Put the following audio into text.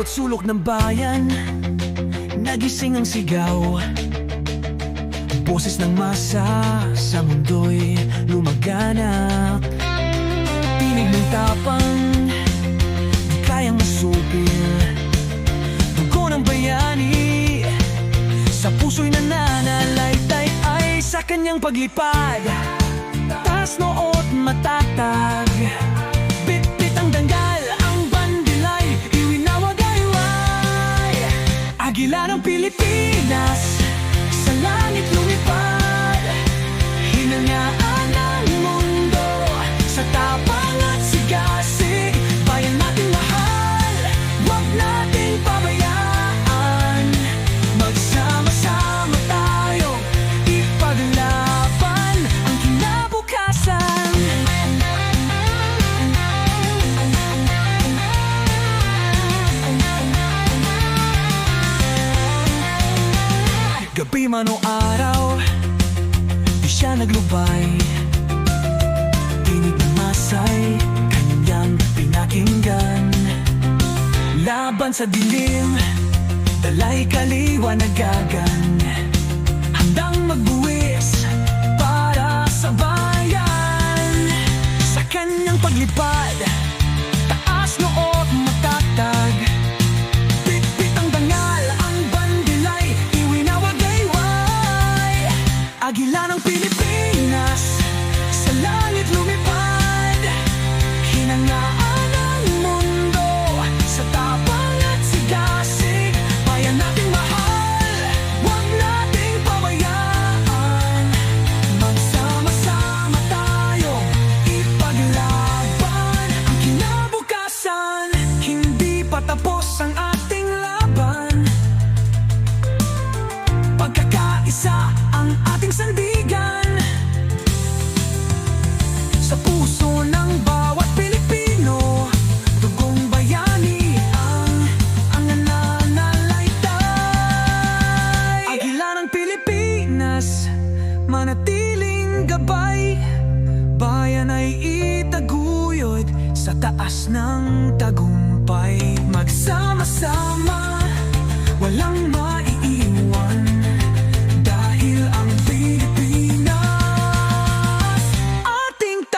bawat sulok ng bayan Nagising ang sigaw. Boses ng masa sa mundo'y lumaganap. Tinig ng tapang Di kayang masupil. Dugo ng bayani Sa puso'y nananalaytay Ay sa kanyang paglipad Agila ng Pilipinas Gabi man o araw Di siya naglubay. Tinig ng masay Kanyang pinakinggan. Laban sa dilim Dalay kaliwanagan Handang magbuwis Para sa bayan. Sa kanyang paglipad Agila ng Pilipinas puso bawat Pilipino. Dugong bayani ang ang nananalaytay. Agila ng Pilipinas Manatiling gabay. Bayan ay itaguyod Sa taas ng tagumpay